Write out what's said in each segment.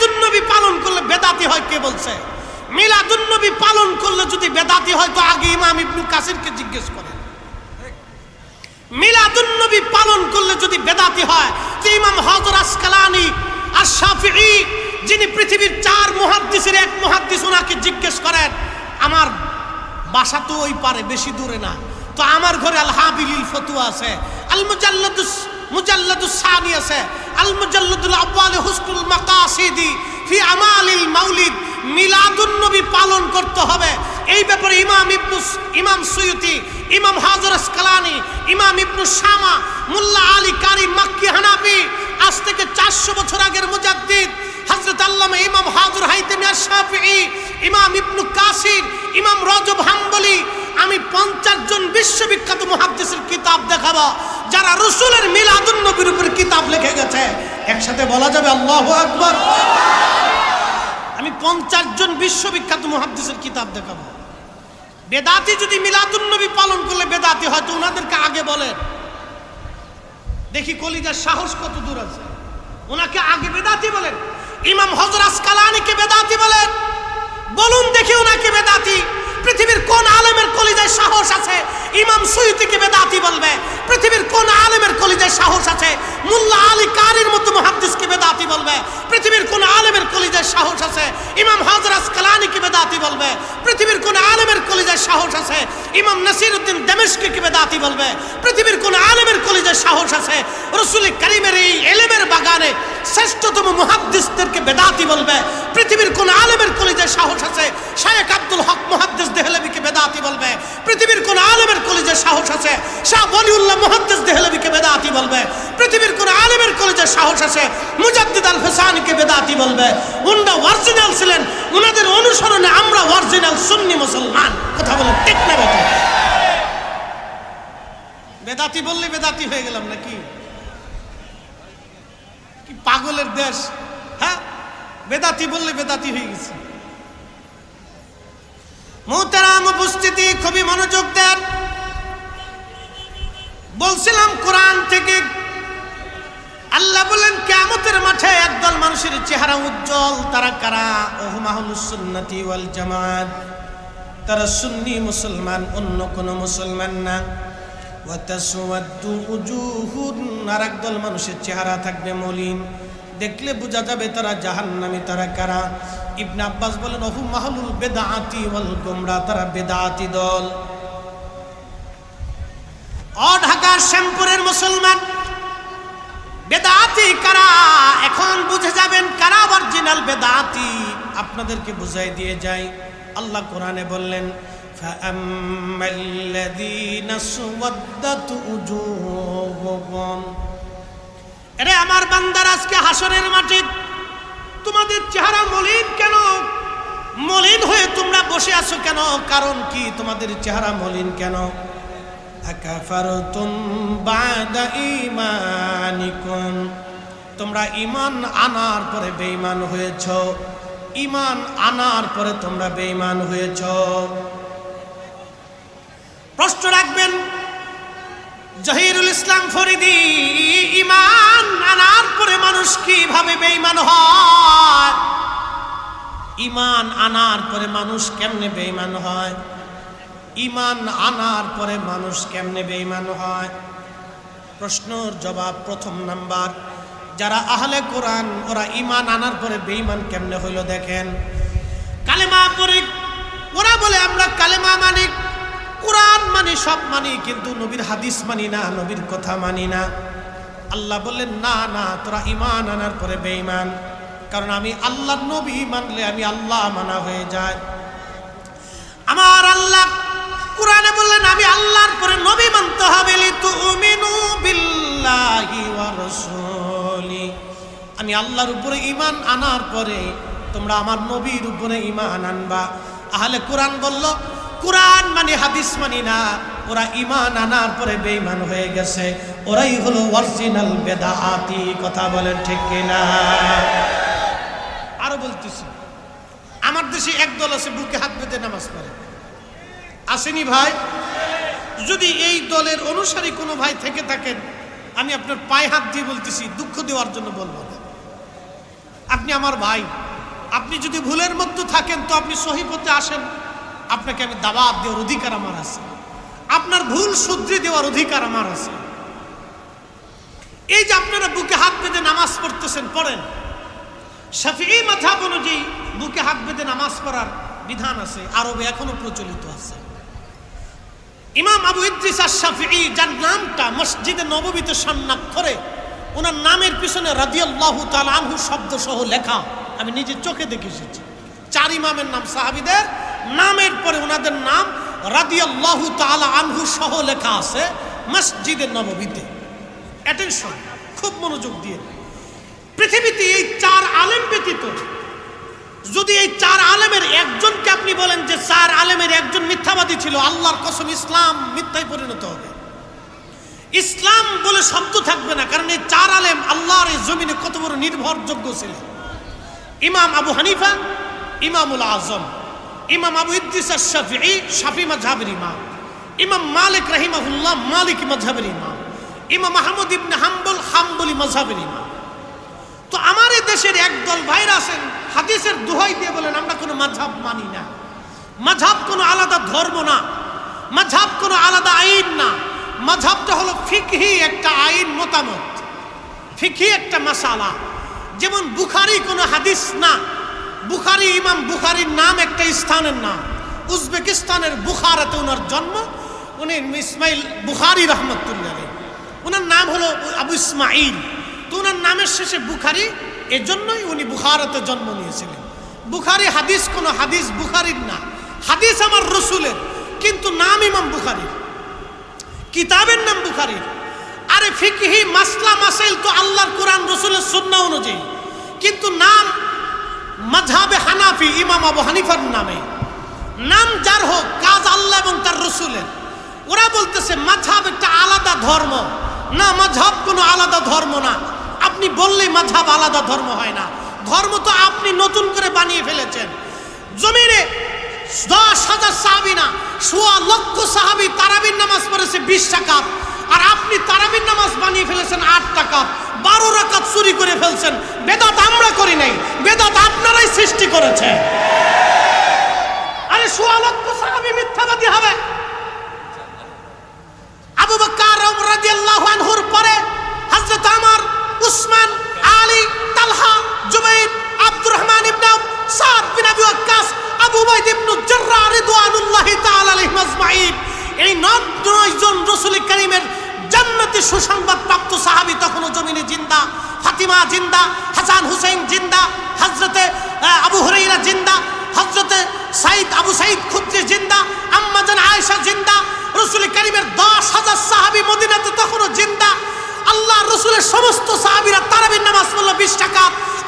মিলাদুন্নবী পালন করলে বেদাতি হয়, কে বলছে? মিলাদুন্নবী পালন করলে যদি বেদাতি হয়, তো আগে ইমাম ইবনু কাসিরকে জিজ্ঞেস করেন। মিলাদুন্নবী পালন করলে যদি বেদাতি হয়, তো ইমাম হজর আসকালানি আর শাফিঈ যিনি পৃথিবীর চার মুহাদ্দিসের এক মুহাদ্দিস ওনাকে জিজ্ঞেস করেন, আমার বাসা তো ওই পারে, বেশি দূরে না। তো আমার ঘরে আল হাবিলিল ফতুয়া আছে। আল মুজাল্লাদুস মুজাল্লাদুস সানি আছে। আল মুজাল্লাদুল আব্বাল হুসনুল মাকাসিদি ফি আমালিল মাউলিদ। মিলাদুন নবী পালন করতে হবে। এই ব্যাপারে ইমাম ইবনু ইমাম সুয়ুতি, ইমাম হাজর আসকালানি, ইমাম ইবনু শামা, মুল্লা আলী কারি মাক্কি হানাফি, আজ থেকে চারশো বছর আগের মুজাদ্দিদ হজরত আল্লামা ইমাম হাজর হাইতেমি শাফিঈ, ইমাম ইবনু কাসির, ইমাম রজব হাম্বলি আমি পঞ্চাশ জন বিশ্ববিখ্যাত মুহাদ্দিসের কিতাব দেখাবো, যারা রসুলের মিলাদুন নবীর উপর কিতাব লিখে গেছে। একসাথে বলা যাবে আল্লাহ আকবর। আমি পঞ্চাশ জন বিশ্ববিখ্যাত মুহাদ্দিসের কিতাব দেখাবো। বেদাতি যদি মিলাদুন নবী পালন করলে বেদাতি হয়তো ওনাদেরকে আগে বলেন দেখি কলিজার সাহস কত দূর আছে। ওনাকে আগে বেদাতি বলেন। ইমাম হজর আসকালানিকে বেদাতি বলেন। বলুন দেখি ওনাকে বেদাতি। পৃথিবীর কোন আলেমের কলিজায় সাহস আছে? ইমাম সুইতিকে বেদাতি বলবে। পৃথিবীর কোন আলেমের কলিজায় সাহস আছে? মুল্লা আলী কারির মতো মুহাদ্দিসকে বেদাতি বলবে। পৃথিবীর কোন আলেমের কলিজায় সাহস আছে ইমাম হজরাস কালানিকে বেদাতি বলবে পৃথিবীর কোন আলেমের কলিজায় সাহস আছে। ইমাম নাসির উদ্দিন দেমেশকে বেদাতি বলবে? পৃথিবীর কোন আলেমের কলিজায় সাহস আছে। রসুল করিমের এই এলেমের বাগানে শ্রেষ্ঠতম মুহাদ্দিসদেরকে বেদাতি বলবে। পৃথিবীর কোন আলেমের কলিজায় সাহস আছে। শায়েখ আব্দুল হক মুহাদ্দিস দেহলবিকে বেদাতি বলবে। পৃথিবীর কোন আলেমের কলিজায় সাহস আছে। শাহ ওয়ালিউল্লাহ মুহাদ্দিস দেহলবিকে বেদাতি বলবে। পৃথিবীর কোন আলেমের কলিজায় সাহস আছে, মুজাদ্দিদ আল ফেসানিকে বেদাতি বলবে। উন্ডা অরিজিনাল ছিলেন, উনাদের অনুসরণে আমরা অরিজিনাল সুন্নি মুসলমান। কথা বলেন ঠিক না বেদাতি বললে বেদাতি হয়ে গেলাম নাকি? কি পাগলের দেশ হ্যাঁ? বেদাতি বললে বেদাতি হয়ে গেছে। মোহতারাম উপস্থিতি খুবই মনোযোগ দেন। বলছিলাম কোরআন থেকে আল্লাহ বলেন কেমতের মাঠে একদল মানুষের চেহারা উজ্জ্বল, তারা কারা? ওহমাহুলুসুন্নতি ওয়াল জামাত তারা সুন্নি মুসলমান, অন্য কোনো মুসলমান না। আর একদল মানুষের চেহারা থাকবে মলিন। দেখলে বোঝা যাবে তারা জাহান্নামী, তারা কারা? ইবনে আব্বাস বলেন, ওহু মাহলুল বেদাআতি ওয়াল গুমরা তারা বেদাআতি দল। অ ঢাকার শ্যামপুরের মুসলমান বেদাতি কারা এখন বুঝে যাবেন কারা অরিজিনাল বেদাতি আপনাদেরকে বুঝাই দিয়ে যাই আল্লাহ কোরআনে বললেন فأما الذين اسودت وجوههم এরে আমার বান্দার আজকে হাসরের মাঠে তোমাদের চেহারা মলিন কেন মলিন হয়ে তোমরা বসে আছো কেন কারণ কি তোমাদের চেহারা মলিন কেন আকাফারতুম বাদা ঈমানিকুম তোমরা ইমান আনার পরে বেঈমান হয়েছ। ইমান আনার পরে তোমরা বেঈমান হয়েছ। প্রশ্ন রাখবেন, জহিরুল ইসলাম ফরিদি ইমান আনার পরে মানুষ কীভাবে বেঈমান হয়? ইমান আনার পরে মানুষ কেমনে বেঈমান হয়? ইমান আনার পরে মানুষ কেমনে বেঈমান হয়? প্রশ্নর জবাব প্রথম নাম্বার। যারা আহলে কোরআন, ওরা ইমান আনার পরে বেঈমান কেমনে হইল দেখেন? কালেমা পরে ওরা বলে আমরা কালেমা মানি, কোরআন মানি, সব মানি, কিন্তু নবীর হাদিস মানি না, নবীর কথা মানি না। আল্লাহ বললেন, না না, তোরা ইমান আনার পরে বেঈমান। কারণ আমি আল্লাহর নবী মানলে আমি আল্লাহ মানা হয়ে যায়। আমার আল্লাহ কোরআনে বললেন, আমি আল্লাহর পরে নবী মানতে হবে। আমি আল্লাহর উপরে ঈমান আনার পরে তোমরা আমার নবীর উপরে ঈমান আনবা। আহলে কোরআন বলল, কোরআন মানে হাদিস মানি না। ওরা ঈমান আনার পরে বেঈমান হয়ে গেছে। ওরাই হলো অরিজিনাল বেদাআতি। কথা বলেন ঠিক কিনা? আরও বলতেছি, আমার দেশে একদল আছে, বুকে হাত বেঁধে নামাজ পড়ে। আসেনি ভাই? যদি এই দলের অনুসারী কোনো ভাই থেকে থাকেন, আমি আপনার পায়ে হাত দিয়ে বলতেছি, দুঃখ দেওয়ার জন্য বলব না। আপনি আমার ভাই। আপনি যদি ভুলের মধ্যে থাকেন, তো আপনি সহি পথে আসেন। আপনাকে আমি দাবাত দেওয়ার অধিকার আমার আছে। আপনার ভুল শুধরে দেওয়ার অধিকার আমার আছে। এই যে আপনারা বুকে হাত বেঁধে নামাজ পড়তেছেন, পড়েন। শাফি মাথা অনুযায়ী বুকে হাত বেঁধে নামাজ পড়ার বিধান আছে, আরবে এখনও প্রচলিত আছে। ইমাম আবু ইদ্রিস আশাফি যার নামটা মসজিদে নববীতে সন্ন্যাক্ষরে ওনার নামের পিছনে রাদিয়াল্লাহু তাআলা আনহু শব্দ সহ লেখা। আমি নিজে চোখে দেখে এসেছি। চার ইমামের নাম সাহাবিদের, নামের পরে ওনাদের নাম রাদিয়াল্লাহু তালা আনহু সহ লেখা আছে মসজিদে নববীতে। অ্যাটেনশন খুব মনোযোগ দিয়ে। পৃথিবীতে এই চার আলেম ব্যতীত যদি এই চার আলেমের একজনকে আপনি বলেন যে চার আলেমের একজন মিথ্যাবাদী ছিল, আল্লাহর কসম ইসলাম মিথ্যায় পরিণত হবে। ইসলাম বলে শব্দ থাকবে না, কারণ এই চার আলেম আল্লাহর এই জমিনে কত বড় নির্ভরযোগ্য ছিলেন ইমাম আবু হানিফা, ইমামুল আজম, ইমাম আবু ইদ্রিস শাফি শাফি মাঝহাবের ইমাম ইমাম মালিক রাহিমাহুল্লাহ, মালিক মাঝহাবের ইমাম ইমাম আহমদ ইবনে হাম্বল হাম্বলি মাঝহাবের ইমাম। তো আমার এই দেশের একদল ভাইরা আছেন হাদিসের দোহাই দিয়ে বলেন, আমরা কোনো মাঝহাব মানি না। মাঝহাব কোনো আলাদা ধর্ম না। মাঝহাব কোনো আলাদা আইন না। মাঝাবটা হলো ফিকহি একটা আইন মতামত। ফিকহি একটা মাসালা। যেমন বুখারি কোনো হাদিস না। বুখারি, ইমাম বুখারির নাম একটা স্থানের নাম। উজবেকিস্তানের বুখারাতে ওনার জন্ম। উনি ইসমাইল বুখারি রহমতুল্লাহ ওনার নাম হলো আবু ইসমাইল। তো ওনার নামের শেষে বুখারি এজন্যই উনি বুখারাতে জন্ম নিয়েছিলেন। বুখারি হাদিস কোনো হাদিস বুখারির না। হাদিস আমার রসুলের, কিন্তু নাম ইমাম বুখারির। কিতাবের নাম বুখারির। আরে ফিকহি মাসলা মাসাইল তো আল্লাহর কোরআন, রসুলের সুন্না অনুযায়ী। কিন্তু নাম মাঝহাবে হানাফি, ইমাম আবু হানিফার নামে। নাম যার হোক, কাজ আল্লাহ এবং তার রসুলের। ওরা বলতেছে মাঝহাব একটা আলাদা ধর্ম। না মাঝহাব কোনো আলাদা ধর্ম না। আপনি বললেই মাঝহাব আলাদা, ধর্ম হয় না। ধর্ম তো আপনি নতুন করে বানিয়ে ফেলেছেন। জমিনে দশ হাজার সাহাবি না, সোয়া লক্ষ সাহাবি তারাবির নামাজ পড়েছে বিশ টাকা আর আপনি তারাবির নামাজ বানিয়ে ফেলেছেন আট টাকা বারো রাকাত চুরি করে ফেলছেন। বেদাত আমরা করি নাই। বেদাত আপনারাই সৃষ্টি করেছে আরে সোয়া লক্ষ সাহাবি মিথ্যাবাদী হবে আবু বকর রাদিয়াল্লাহু আনহুর পরে হযরত আমার উসমান আলী তালহা জুবাইর আব্দুর রহমান ইবনে সাদ বিন আবি ওয়াক্কাস আবু উবাইদ ইবনে জাররাহ রিদওয়ানুল্লাহি তাআলা আলাইহিম আজমাইন এই নয় জন রাসূল কারীমের সুসংবাদ প্রাপ্ত সাহাবী তখনও জমিনে জিন্দা, ফাতিমা জিন্দা, হাসান হুসাইন জিন্দা, হযরতে আবু হুরাইরা জিন্দা, হযরতে সাইদ আবু সাইদ খুদ্রি জিন্দা আম্মাজান আয়েশা জিন্দা, রসুল করিমের দশ হাজার সাহাবি মদিনাতে তখনও জিন্দা। আল্লাহ রসুলের সমস্ত সাহাবিরা তারাবির নামাজ পড়ল বিশ টাকা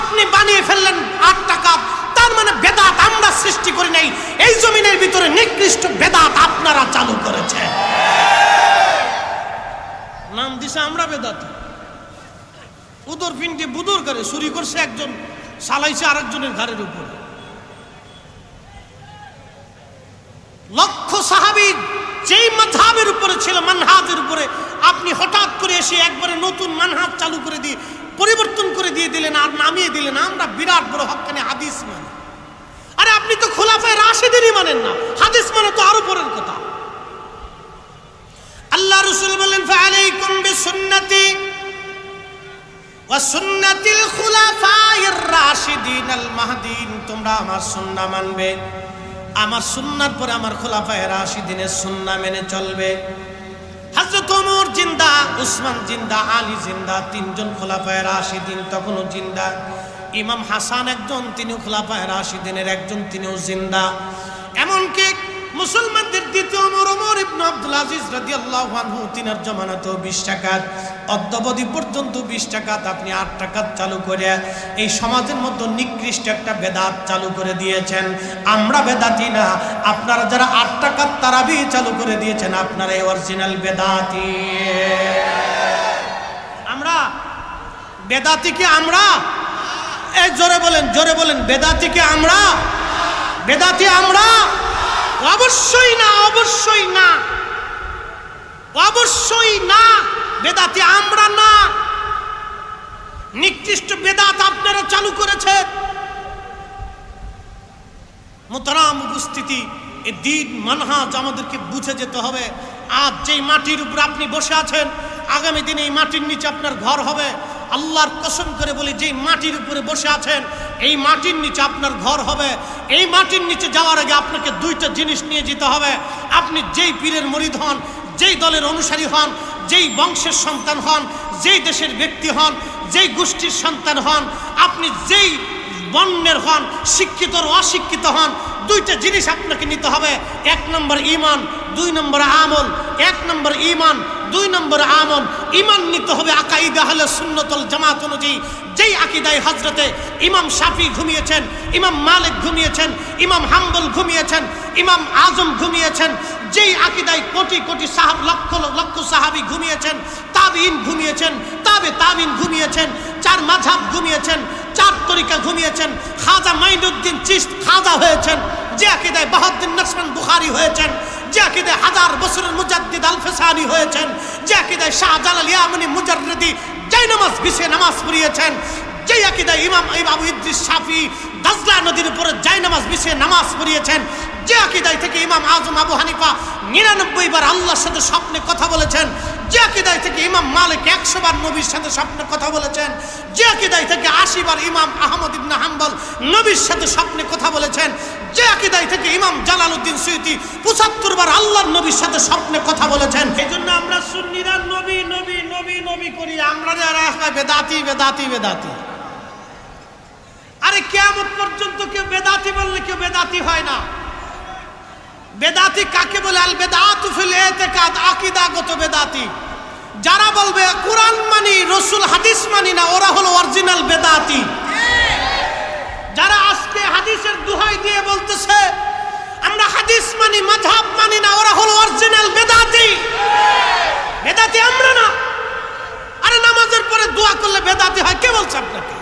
আপনি বানিয়ে ফেললেন আট টাকা তার মানে বেদাত সৃষ্টি করি নাই, এই জমিনের ভিতরে নিকৃষ্ট বেদাত আপনারা চালু করেছে। নাম দিছে আমরা বেদাত। উদর পিন্ডি বুদর করে চুরি করছে একজন, সালাইছে আরেকজনের ঘরের উপরে। লক্ষ সাহাবি যেই মাঝহাবের উপরে ছিল, মানহাজের উপরে, আপনি হঠাৎ করে এসে একবারে নতুন মানহাজ চালু করে দিয়ে, পরিবর্তন করে দিয়ে দিলেন আর নামিয়ে দিলেন। আমরা বিরাট বড় হকানে হাদিস মানে আরে আপনি তো খোলাফায় রাশেদেরই মানেন না। হাদিস মানে তো আরও পরের কথা। আল্লাহ রসুল বললেন ফালাইকুম বিসুন্নতি রাশিদিন আল মাহদিন। তোমরা আমার সুন্নাহ মানবে। আমার সুন্নার পরে আমার খোলাফায় রাশিদিনের সুন্নাহ মেনে চলবে। হযরত ওমর জিন্দা, উসমান জিন্দা, আলী জিন্দা, তিনজন খোলাফায় রাশিদিন তখনও জিন্দা। ইমাম হাসান একজন, তিনিও খোলাফায় রাশিদিনের একজন, তিনিও জিন্দা। এমনকি মুসলমানদের দ্বিতীয় ওমর ওমর ইবনে আব্দুল আজিজ রাদিয়াল্লাহু আনহু, তিনার জামানাতেও 20 টাকা অদ্যাবধি পর্যন্ত 20 টাকা আপনি 8 টাকা চালু করে এই সমাজের মধ্যে নিকৃষ্ট একটা বেদাত চালু করে দিয়েছেন। আমরা বেদাতি না, আপনারা যারা 8 টাকার তারাবি চালু করে দিয়েছেন, আপনারা এই অরিজিনাল বেদাতি। আমরা বেদাতি কি আমরা? এই জোরে বলেন জোরে বলেন বেদাতিকে আমরা? বেদাতি আমরা? অবশ্যই না অবশ্যই না। অবশ্যই না, বেদাতি আমরা না। নিকৃষ্ট বেদাত আপনারা চালু করেছেন। মোতারাম উপস্থিতি, এ দিন মানহাজ আমাদেরকে বুঝে যেতে হবে। আজ যেই মাটির উপর আপনি বসে আছেন, আগামী দিনে এই মাটির নিচে আপনার ঘর হবে। আল্লাহর কসম করে বলি, যেই মাটির উপরে বসে আছেন, এই মাটির নিচে আপনার ঘর হবে। এই মাটির নিচে যাওয়ার আগে আপনাকে দুইটা জিনিস নিয়ে যেতে হবে। আপনি যেই পীরের মরিদ হন, যেই দলের অনুসারী হন, যেই বংশের সন্তান হন, যেই দেশের ব্যক্তি হন, যেই গোষ্ঠীর সন্তান হন, আপনি যেই বন্যের হন, শিক্ষিত অশিক্ষিত হন, দুইটা জিনিস আপনাকে নিতে হবে। এক নম্বর ইমান দুই নম্বর আমল, এক নম্বর ইমান দুই নম্বর আমল ইমান নিতে হবে আকাইদা হলে সুন্নতল জামাত অনুযায়ী। যেই আকিদায় হজরতে ইমাম শাফি ঘুমিয়েছেন, ইমাম মালিক ঘুমিয়েছেন, ইমাম হাম্বল ঘুমিয়েছেন, ইমাম আজম ঘুমিয়েছেন, যেই আকিদায় কোটি কোটি সাহাব, লক্ষ লক্ষ সাহাবি ঘুমিয়েছেন তাবিন ঘুমিয়েছেন, তাবে তাবিন ঘুমিয়েছেন, চার মাঝাব ঘুমিয়েছেন, চার তরিকা ঘুমিয়েছেন, খাজা মাইনুদ্দিন চিস্ত খাজা হয়েছেন, যে আকিদায় বাহাদ্দিন নসমান বুখারি হয়েছেন যে হাজার বছরের মুজাদ্দিদ আল ফেসানি হয়েছেন যে আকিদায় শাহজালাল ইয়ামনি মুজাররদি জয় নামাজ বিছে নামাজ পড়িয়েছেন, যেই আকিদায় ইমাম ইমাম ইদ্রিস শাফি দাজলা নদীর উপরে জায় নামাজ বিছিয়ে নামাজ পড়িয়েছেন, যে আকিদায় থেকে ইমাম আজম আবু হানিফা নিরানব্বই বার আল্লাহর সাথে স্বপ্নে কথা বলেছেন, যে আকিদায় থেকে ইমাম মালিক একশো বার নবীর সাথে স্বপ্নে কথা বলেছেন, যে আকিদায় থেকে আশি বার ইমাম আহমদ ইবনা হাম্বল নবীর সাথে স্বপ্নে কথা বলেছেন যে থেকে ইমাম পঁচাত্তর বার আল্লাহর নবীর সাথে স্বপ্নে কথা বলেছেন এই জন্য আমরা সুন্নিরা নবী নবী নবী নবী করি। আমরা যারা বেদাতি বেদাতি বেদাতি। আরে কেমন পর্যন্ত কেউ বেদাতি বললে কেউ বেদাতি হয় না। বেদাতি কাকে বলে? আল বেদাতু আকীদাগত বেদাতি। যারা বলবে, কোরআন মানি, রসুল হাদিস মানি না, ওরা হলো অরিজিনাল বেদাতি। যারা হাদিসের দুহাই দিয়ে বলতেছে, আমরা হাদিস মানি মাযহাব মানি না, ওরা হলো অরিজিনাল বেদাতি। বেদাতি আমরা না। আরে নামাজের পরে দোয়া করলে বেদাতি হয়, কে বলছে আপনাকে?